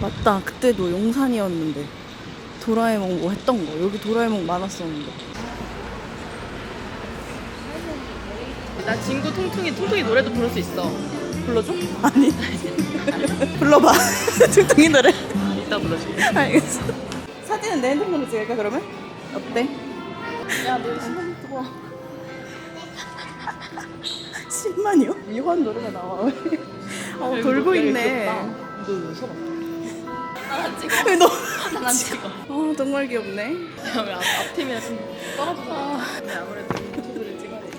맞다. 그때도 용산이었는데. 도라에몽 뭐 했던 거. 여기 도라에몽 많았었는데. 나 진구 통통이 통통이 노래도 부를 수 있어. 불러줘? 아니. 불러봐. 퉁퉁이 노래. 이따 불러줄게. 알겠어. 사진은 내 핸드폰으로 찍을까 그러면? 어때? 야, 너 신경 뜨거. 10만이요? 미환 노래가 나와. 어, 돌고 있네. 너 서봐. 찍어. 왜 너? 하나 찍어. 어, 정말 귀엽네. 왜 앞, 앞팀이랑 좀 떨어져. 근데 아무래도 유튜브를 찍어야 돼.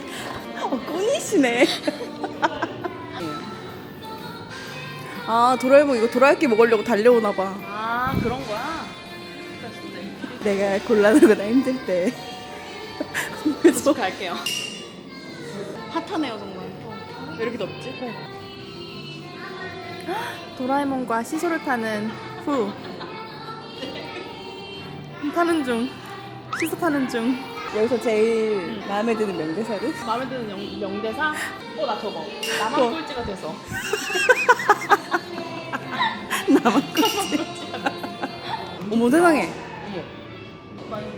어, 꾼이시네. 아, 도라에몽 이거 도라이끼 먹으려고 달려오나 봐. 아, 그런 거야? 내가 곤란하거나 힘들 때. 그래서 갈게요. 핫하네요, 정말. 왜 이렇게 덥지? 도라에몽과 시소를 타는 후. 타는 중. 시소 타는 중. 여기서 제일 마음에 드는 명대사를? 마음에 드는 영, 명대사? 어, 나 저거. 나만 뭐? 꼴찌가 돼서. 나만 꽂지. 어머 세상에. 어머.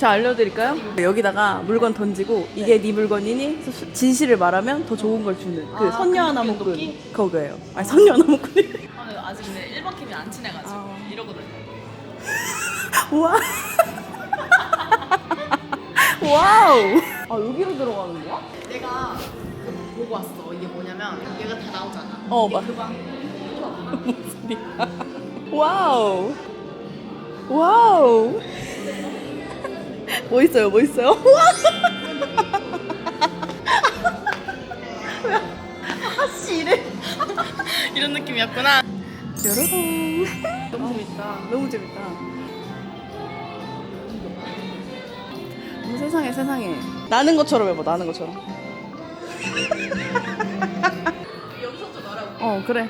자 알려드릴까요? 여기다가 물건 던지고 이게 네 물건이니 수- 진실을 말하면 더 좋은 걸 주는 그 아, 선녀 그 하나무꾼 도끼? 그거예요. 아니 선녀 아, 근데 아직 근데 1번 팀이 안 친해가지고. 아. 이러거든. 와. 와우. 아 여기로 들어가는 거야? 내가 그 보고 왔어. 이게 뭐냐면 얘가 다 나오잖아. 어, 맞- 그 방. 무슨 소리야? 와우. 와우. 뭐 있어요? 뭐 있어요? 아씨 이래. 이런 느낌이었구나. 여러분. 너무 재밌다. 너무 재밌다. 어머, 세상에 세상에. 나는 것처럼 해봐. 나는 것처럼. 여기서부터 너라고. 어 그래.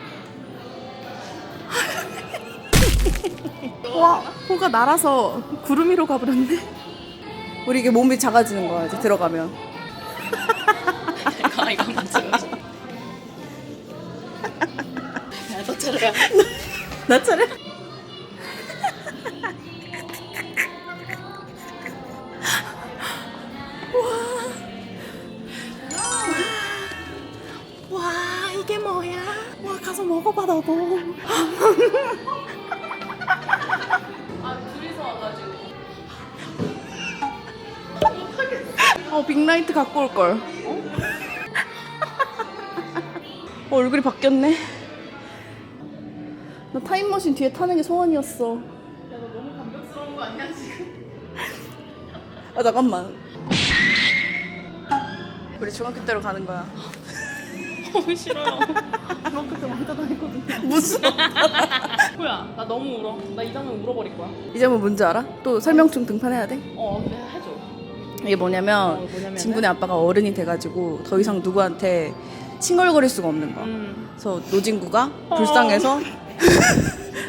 와 호가 날아서 구름 위로 가버렸네. 우리 이게 몸이 작아지는 거야 이제 들어가면. 내가 이거 한번 찍어줘. 야, 너 차례야. 나 차례. 와. 와 이게 뭐야? 와 가서 먹어봐 너도. 어 빅라이트 갖고 올 걸. 어, 얼굴이 바뀌었네. 나 타임머신 뒤에 타는 게 소원이었어. 야, 너 너무 감격스러운 거 아니야, 지금? 아 잠깐만. 우리 중학교 때로 가는 거야. 너무 싫어요. 중학교 때 왕따 당했거든요. 무슨? 뭐야, 나 너무 울어. 나 이 장면 울어버릴 거야. 이제 뭐 뭔지 알아? 또 설명충 등판해야 돼? 어, 근데 해줘. 이게 뭐냐면 어, 뭐냐면은? 진군의 아빠가 어른이 돼가지고 더 이상 누구한테 칭얼거릴 수가 없는 거야. 음. 그래서 노진구가 불쌍해서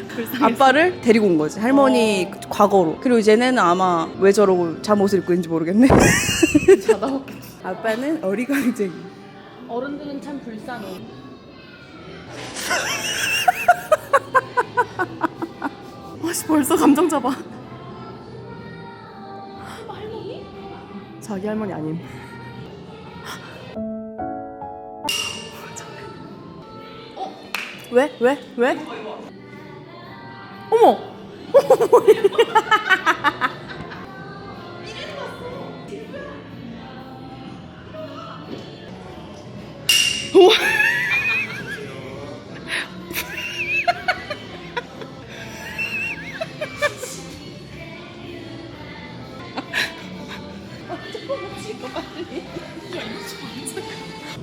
불쌍해. 아빠를 데리고 온 거지. 할머니 과거로. 그리고 이제는 아마 왜 저러고 잠옷을 입고 있는지 모르겠네. 아빠는 어리광쟁이. 어른들은 참 불쌍해. 아씨 벌써 감정 잡아. 자기 할머니 아님. 어? 왜? 왜? 왜? 어머!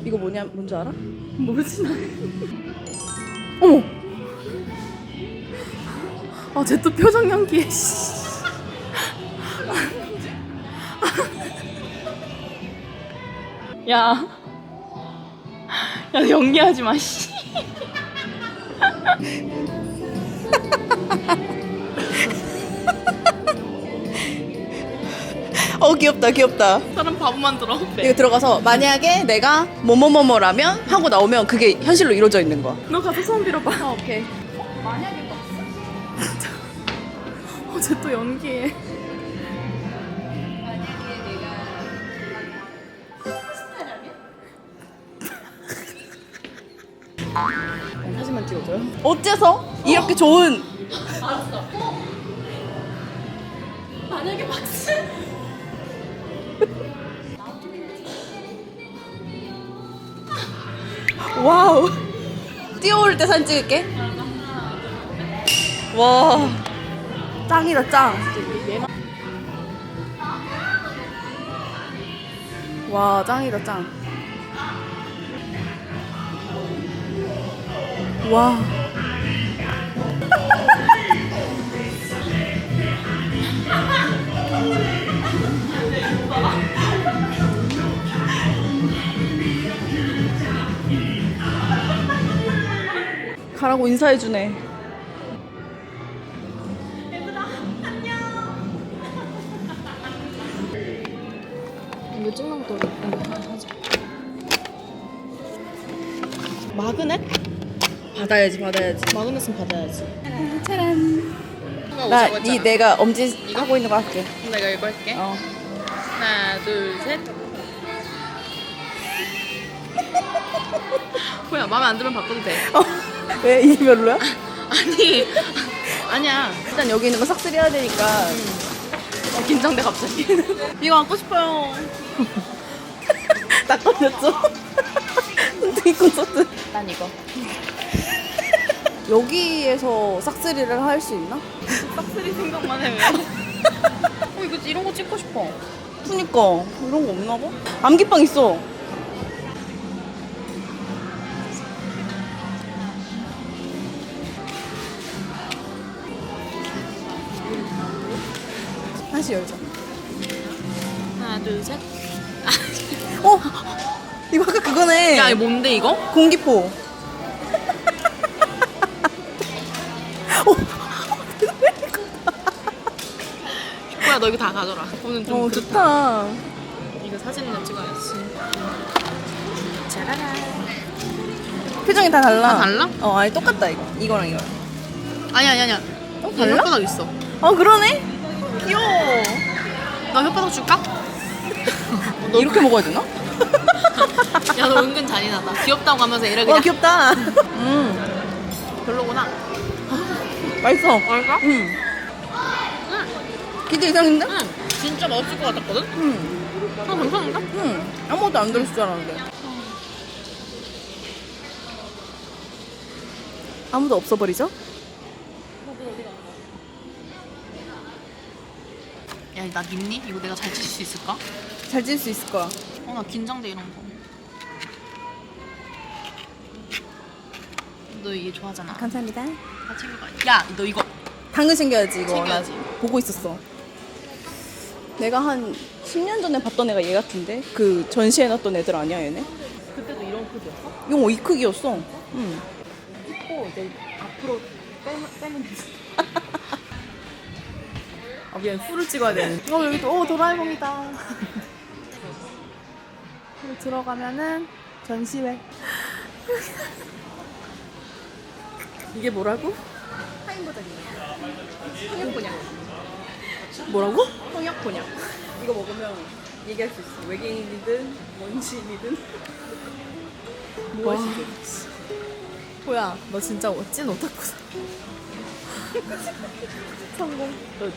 이거 뭐냐 뭔지 알아? 모르지 나. 어머. 아, 쟤 또 표정 연기해. 씨. 야. 야, 연기하지 마, 씨. 어 귀엽다 귀엽다. 사람 바보 만들어. 이거 들어가서 만약에 내가 뭐뭐뭐뭐라면 하고 나오면 그게 현실로 이루어져 있는 거야. 너 가서 소원 빌어봐. 아, 오케이. 만약에 막 어제 또 연기해. 사진만 찍어줘요? 어째서 이렇게 좋은 만약에 박스 와우 뛰어올 때 사진 찍을게 와 짱이다 짱 와, 짱이다, 짱. 와. 가라고 인사해주네. 이거 찍는 것도 하자. 마그넷? 받아야지, 받아야지. 마그넷은 받아야지. 짜란. 나 나, 이 내가 엄지 하고 있는 거 할게. 내가 이거 할게. 어. 하나, 둘, 셋. 뭐야, 마음에 안 들면 바꿔도 돼. 어. 왜 이게 별로야? 아니, 아니야. 일단 여기 있는 거 싹쓸이 해야 되니까. 어, 긴장돼 갑자기. 이거 갖고 싶어요. 딱 걸렸죠? 손등이 콘서트. 난 이거. 여기에서 싹쓸이를 할 수 있나? 싹쓸이 생각만 해 왜? 어 이거 이런 거 찍고 싶어. 그니까 이런 거 없나 봐? 암기빵 있어. 다시 열자. 하나, 둘, 셋. 어? 이거 아까 그거네. 야, 이거 뭔데 이거? 공기포. 어, 너 이거 다 가져라. 오늘 좀 어 그렇다. 좋다. 이거 사진이나 찍어야지. 짜라라. 표정이 다 달라. 다 달라? 어, 아니 똑같다 이거. 이거랑 이거. 아니 아니 아니야. 어, 너 달라? 혓바닥 있어. 어 그러네. 귀여워. 나 혓바닥 줄까? 이렇게 먹어야 되나? 야, 너 은근 잔인하다. 귀엽다고 하면서 이래 와 그냥 귀엽다. 음, 별로구나. 맛있어. 맛있어? 음. 기대 이상인데? 응. 진짜 맛있을 것 같았거든? 음, 아, 괜찮은데? 음. 아무것도 안 들었을 줄 알았는데. 아무도 없어버리죠? 야, 나 믿니? 이거 내가 잘 찍을 수 있을까? 잘 지을 수 있을 거야. 어, 나 긴장돼, 이런 거. 너 이게 좋아하잖아. 다 감사합니다. 챙겨가. 야, 너 이거. 당근 챙겨야지 이거. 챙겨야지. 나 보고 있었어. 내가 한 10년 전에 봤던 애가 얘 같은데? 그 전시해 놨던 애들 아니야 얘네? 그때도 이런 크기였어? 이거 이 크기였어. 응. 찍고 이제 앞으로 빼면, 빼면 되지. 아 미안 풀을 찍어야 되는. 어 여기 또 오, 도라에몽이다. 여기 들어가면은 전시회. 이게 뭐라고? 통역 분야. 뭐라고? 통역 분야. 이거 먹으면 얘기할 수 있어. 외계인이든 원시인이든. 무엇이든. 뭐야, 너 진짜 찐 오타쿠다. 성공. 너, 너.